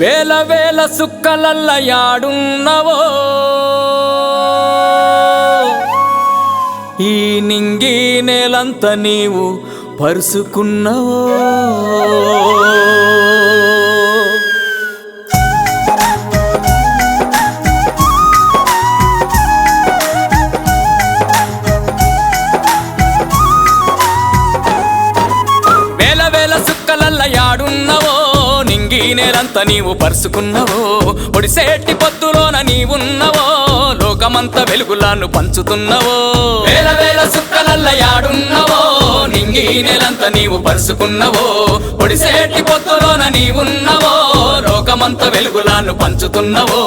వేల వేల సుక్కలల్ల యాడున్నవో. ఈ నింగి నేలంత నీవు పరుసుకున్నవో. వేల వేల సుక్కలల్ల ఈ నేలంత నీవు పరుచుకున్నవో ఒడిసేటి పొద్దులోన నీవున్నవో లోకమంత వెలుగులాను పంచుతున్నవో. వేల వేల సుక్కలల్ల యాడున్నవో నింగి నేలంత నీవు పరుచుకున్నవో ఒడిసేటి పొద్దులోన నీవున్నవో లోకమంత వెలుగులాను పంచుతున్నవో.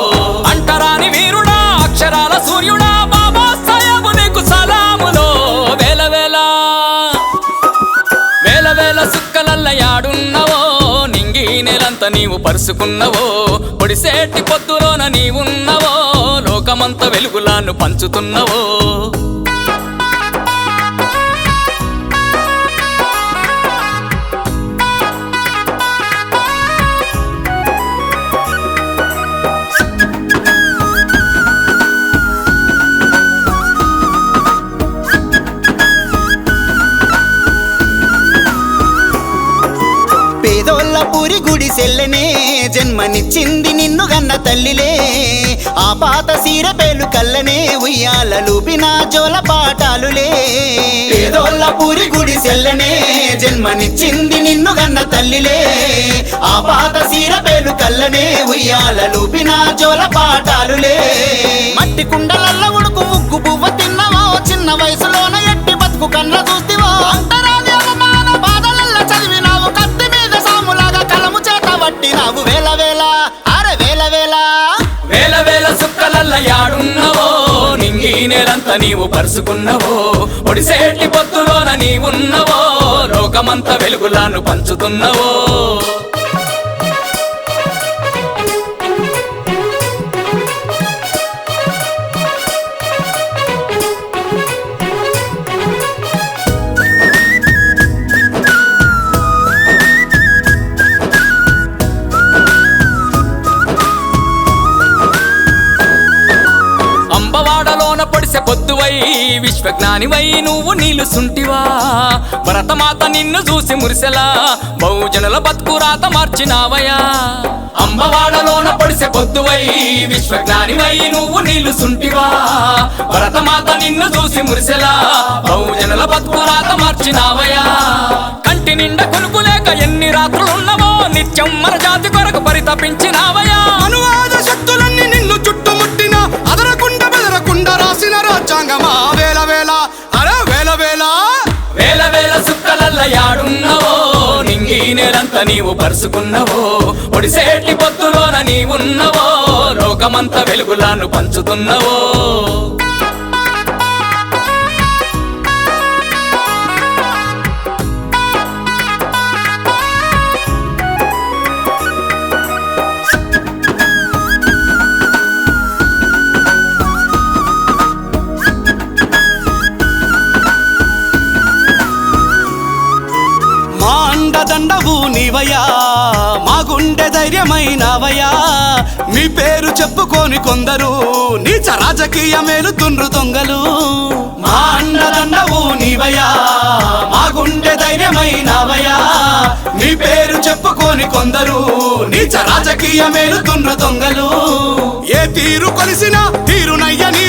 అంటరాని వీరుడా అక్షరాల సూర్యుడా బాబా నేలంత నీవు పరుసుకున్నవో పొడిసేటి పొద్దులోన నీవున్నవో లోకమంత వెలుగులాను పంచుతున్నవో. చెల్లెనే జన్మనిచ్చింది నిన్ను గన్న తల్లిలే. ఆ పాత సీర పేలు కల్లనే ఉయ్యాలూపిన జోల పాటాలులే పేదోళ్ళ పూరి గుడి సెల్లనే జన్మనిచ్చింది నిన్ను గన్న తల్లిలే. ఆ పాత సీర పేలు కల్లనే ఉయ్యాలూపిన జోల పాటాలులే మట్టి కుండ నింగి నీవు పరుసుకున్నవో ఒడిసేటి పొత్తులోన నీవున్నవో లోకమంత వెలుగులాను పంచుతున్నవో. పొడిసె పొద్దువై విశ్వజ్ఞానివై నువ్వు నిలుసుంటివా? భరతమాత నిన్ను చూసి మురిసెలా బహుజనుల బతుకు రాత మార్చినావయా అంబవాడలోన పొడిసె పొద్దువై విశ్వజ్ఞానివై నువ్వు నిలుసుంటివా? భరతమాత నిన్ను చూసి మురిసెలా బహుజనుల బతుకు రాత మార్చినావయా కంటి నిండా కొనుకులేక ఎన్ని రాత్రులున్నవో నిత్యం మన జాతి కొరకు పరితపించిన నీవు పరుచుకున్నవో ఒడిసేటి పొత్తులోన నీవున్నవో లోకమంత వెలుగులాను పంచుతున్నవో. నీవయా మా గుండె ధైర్యమైనవయా మీ పేరు చెప్పుకొని కొందరు నీచ రాజకీయ మేలుతుండ్రు దొంగలు. మా అండదండవు నీవయా మా గుండె ధైర్యమైనవయా మీ పేరు చెప్పుకొని కొందరు నీచ రాజకీయ మేలుతుండ్రు దొంగలు. ఏ తీరు కొలిసిన తీరునయ్య నీ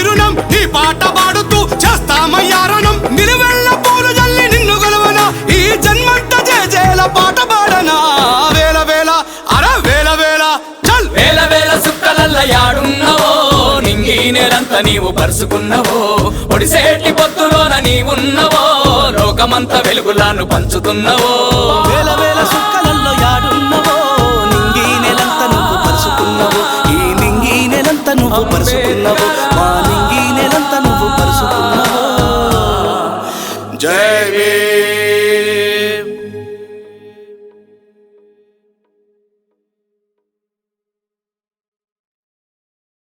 నీవు పరుచుకున్నవో ఒడిసేటి పొత్తులోన నీవున్నవో లోకమంత వెలుగులాను పంచుతున్నవో. వేల వేల సుక్కలలో యాడున్నవో నింగి నెలంత నువ్వు పరుచుకున్నవో ఈ నింగి నెలంత నువ్వు పరుచుకున్నవో మా నింగి నెలంత నువ్వు పరుచుకున్నవో జై